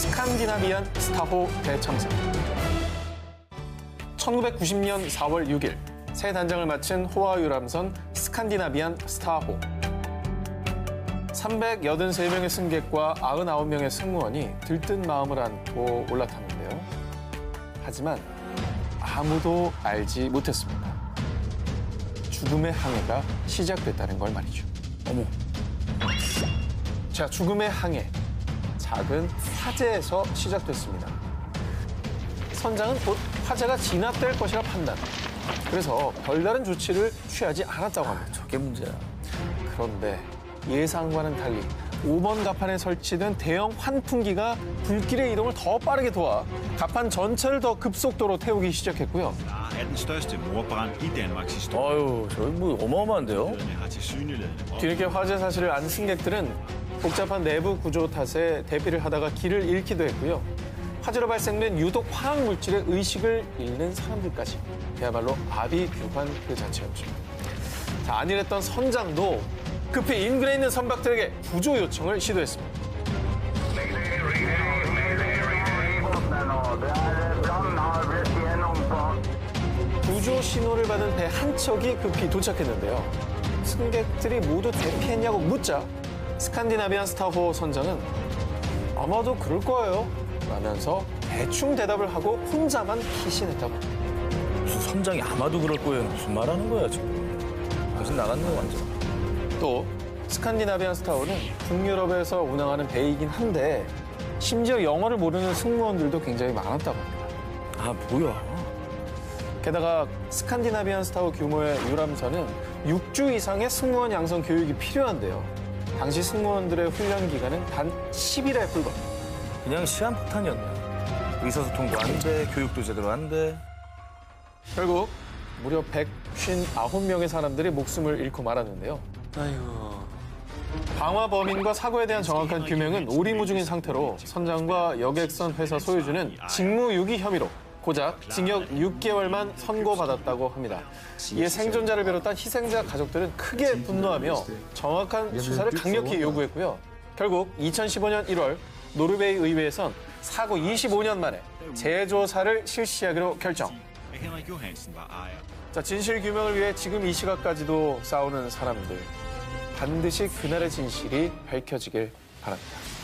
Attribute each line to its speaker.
Speaker 1: 스칸디나비안 스타호 대참사. 1990년 4월 6일 새 단장을 마친 호화 유람선 스칸디나비안 스타호. 383명의 승객과 99명의 승무원이 들뜬 마음을 안고 올라탔는데요. 하지만 아무도 알지 못했습니다. 죽음의 항해가 시작됐다는 걸 말이죠. 어머. 자, 죽음의 항해. 작은 화재에서 시작됐습니다. 선장은 곧 화재가 진압될 것이라 판단. 그래서 별다른 조치를 취하지 않았다고 합니다.
Speaker 2: 저게 문제야.
Speaker 1: 그런데 예상과는 달리 5번 가판에 설치된 대형 환풍기가 불길의 이동을 더 빠르게 도와 가판 전체를 더 급속도로 태우기 시작했고요.
Speaker 2: 아유, 저기 뭐 어마어마한데요?
Speaker 1: 뒤늦게 화재 사실을 안 승객들은 복잡한 내부 구조 탓에 대피를 하다가 길을 잃기도 했고요. 화재로 발생된 유독 화학 물질의 의식을 잃는 사람들까지 그야말로 아비규환 그 자체였죠. 자, 안일했던 선장도 급히 인근에 있는 선박들에게 구조 요청을 시도했습니다. 구조 신호를 받은 배 한 척이 급히 도착했는데요. 승객들이 모두 대피했냐고 묻자 스칸디나비안 스타호 선장은 아마도 그럴 거예요 라면서 대충 대답을 하고 혼자만 피신했다고 합니다.
Speaker 2: 무슨 선장이 아마도 그럴 거예요. 무슨 말 하는 거야, 지금. 정신 나갔네, 완전.
Speaker 1: 또 스칸디나비안 스타호는 북유럽에서 운항하는 배이긴 한데 심지어 영어를 모르는 승무원들도 굉장히 많았다고 합니다.
Speaker 2: 아, 뭐야.
Speaker 1: 게다가 스칸디나비안 스타호 규모의 유람선은 6주 이상의 승무원 양성 교육이 필요한데요. 당시 승무원들의 훈련 기간은 단 10일에 불과.
Speaker 2: 그냥 시한폭탄이었네. 의사소통도 안 돼, 교육도 제대로 안 돼.
Speaker 1: 결국 무려 159명의 사람들이 목숨을 잃고 말았는데요.
Speaker 2: 아이고.
Speaker 1: 방화 범인과 사고에 대한 정확한 규명은 오리무중인 상태로 선장과 여객선 회사 소유주는 직무유기 혐의로 고작 징역 6개월만 선고받았다고 합니다. 이에 생존자를 비롯한 희생자 가족들은 크게 분노하며 정확한 수사를 강력히 요구했고요. 결국 2015년 1월 노르웨이 의회에선 사고 25년 만에 재조사를 실시하기로 결정. 자, 진실 규명을 위해 지금 이 시각까지도 싸우는 사람들. 반드시 그날의 진실이 밝혀지길 바랍니다.